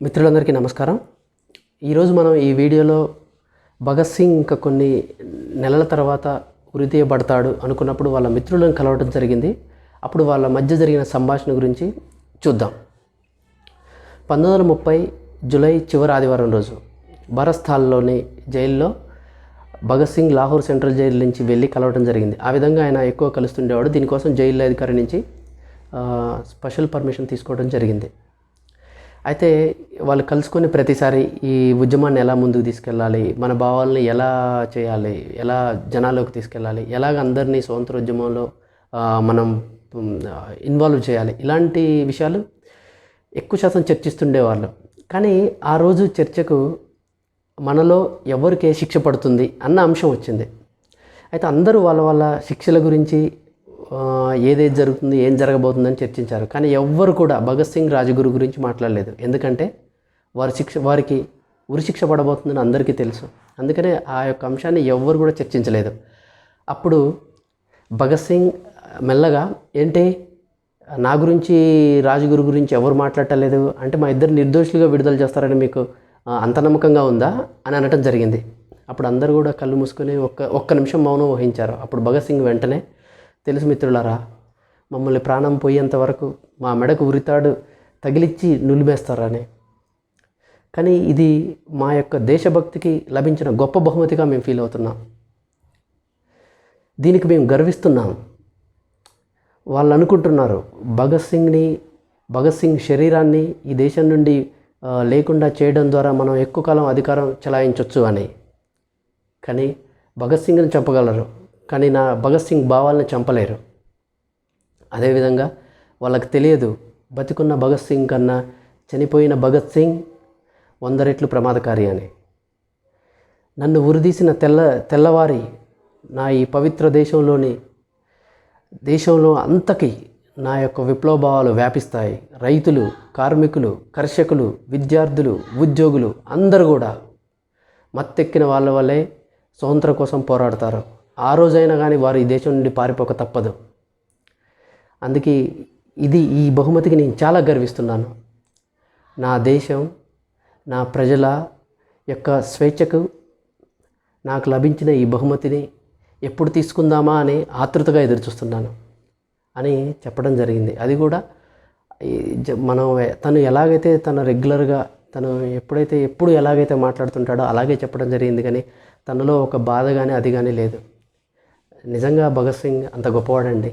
మిత్రులందరికీ నమస్కారం. ఈరోజు మనం ఈ వీడియోలో భగత్ సింగ్ ఇంకా కొన్ని నెలల తర్వాత ఉరితీయబడతాడు అనుకున్నప్పుడు వాళ్ళ మిత్రులను కలవడం జరిగింది. అప్పుడు వాళ్ళ మధ్య జరిగిన సంభాషణ గురించి చూద్దాం. పంతొమ్మిది వందల ముప్పై జూలై చివరి ఆదివారం రోజు భరస్థాల్లోని జైల్లో భగత్ సింగ్ లాహోర్ సెంట్రల్ జైలు నుంచి వెళ్ళి కలవడం జరిగింది. ఆ విధంగా ఆయన ఎక్కువ కలుస్తుండేవాడు. దీనికోసం జైలు అధికారి నుంచి స్పెషల్ పర్మిషన్ తీసుకోవడం జరిగింది. అయితే వాళ్ళు కలుసుకొని ప్రతిసారి ఈ ఉద్యమాన్ని ఎలా ముందుకు తీసుకెళ్ళాలి మన భావాల్ని ఎలా చేయాలి ఎలా జనాల్లోకి తీసుకెళ్ళాలి ఎలాగ అందరినీ స్వతంత్ర ఉద్యమంలో మనం ఇన్వాల్వ్ చేయాలి ఇలాంటి విషయాలు ఎక్కువ శాతం చర్చిస్తుండేవాళ్ళు కానీ ఆ రోజు చర్చకు మనలో ఎవరికి శిక్ష పడుతుంది అన్న అంశం వచ్చింది. అయితే అందరూ వాళ్ళ వాళ్ళ శిక్షల గురించి ఏదేది జరుగుతుంది ఏం జరగబోతుందని చర్చించారు. కానీ ఎవ్వరు కూడా భగత్ సింగ్ రాజగురు గురించి మాట్లాడలేదు. ఎందుకంటే వారి శిక్ష వారికి ఉరి శిక్ష పడబోతుందని అందరికీ తెలుసు. అందుకనే ఆ యొక్క అంశాన్ని ఎవ్వరు కూడా చర్చించలేదు. అప్పుడు భగత్ సింగ్ మెల్లగా ఏంటి? నా గురించి రాజగురు గురించి ఎవరు మాట్లాడలేదు అంటే మా ఇద్దరు నిర్దోషులుగా విడుదల చేస్తారని మీకు అంత నమ్మకంగా ఉందా? అని అనటం జరిగింది. అప్పుడు అందరూ కూడా కళ్ళు మూసుకొని ఒక్క ఒక్క నిమిషం మౌనం వహించారు. అప్పుడు భగత్ సింగ్ వెంటనే తెలుసు మిత్రులారా మమ్మల్ని ప్రాణం పోయేంత వరకు మా మెడకు ఉరితాడు తగిలిచ్చి నులిమేస్తారని. కానీ ఇది మా యొక్క దేశభక్తికి లభించిన గొప్ప బహుమతిగా మేము ఫీల్ అవుతున్నాం. దీనికి మేము గర్విస్తున్నాం. వాళ్ళు అనుకుంటున్నారు భగత్ సింగ్ని భగత్ సింగ్ శరీరాన్ని ఈ దేశం నుండి లేకుండా చేయడం ద్వారా మనం ఎక్కువ కాలం అధికారం చెలాయించవచ్చు అని. కానీ భగత్ సింగ్ని చెప్పగలరు. కానీ నా భగత్ సింగ్ భావాలను చంపలేరు. అదేవిధంగా వాళ్ళకి తెలియదు బతికున్న భగత్ సింగ్ కన్నా చనిపోయిన భగత్ సింగ్ వంద రెట్లు ప్రమాదకారి అని. నన్ను ఉరిదీసిన తెల్ల తెల్లవారి నా ఈ పవిత్ర దేశంలోని దేశంలో అంతకి నా యొక్క విప్లవ భావాలు వ్యాపిస్తాయి. రైతులు కార్మికులు కర్షకులు విద్యార్థులు ఉద్యోగులు అందరూ కూడా మత్తెక్కిన వాళ్ళ వల్లే స్వతంత్రం కోసం పోరాడతారు. ఆ రోజైనా కానీ వారు ఈ దేశం నుండి పారిపోక తప్పదు. అందుకే ఇది ఈ బహుమతికి నేను చాలా గర్విస్తున్నాను. నా దేశం నా ప్రజల యొక్క స్వేచ్ఛకు నాకు లభించిన ఈ బహుమతిని ఎప్పుడు తీసుకుందామా అని ఆతృతగా ఎదురుచూస్తున్నాను అని చెప్పడం జరిగింది. అది కూడా మనం తను ఎలాగైతే తన రెగ్యులర్గా తను ఎప్పుడైతే ఎప్పుడు ఎలాగైతే మాట్లాడుతుంటాడో అలాగే చెప్పడం జరిగింది కానీ తనలో ఒక బాధ కానీ అది కానీ లేదు. నిజంగా భగత్ సింగ్ అంత గొప్పవాడండి.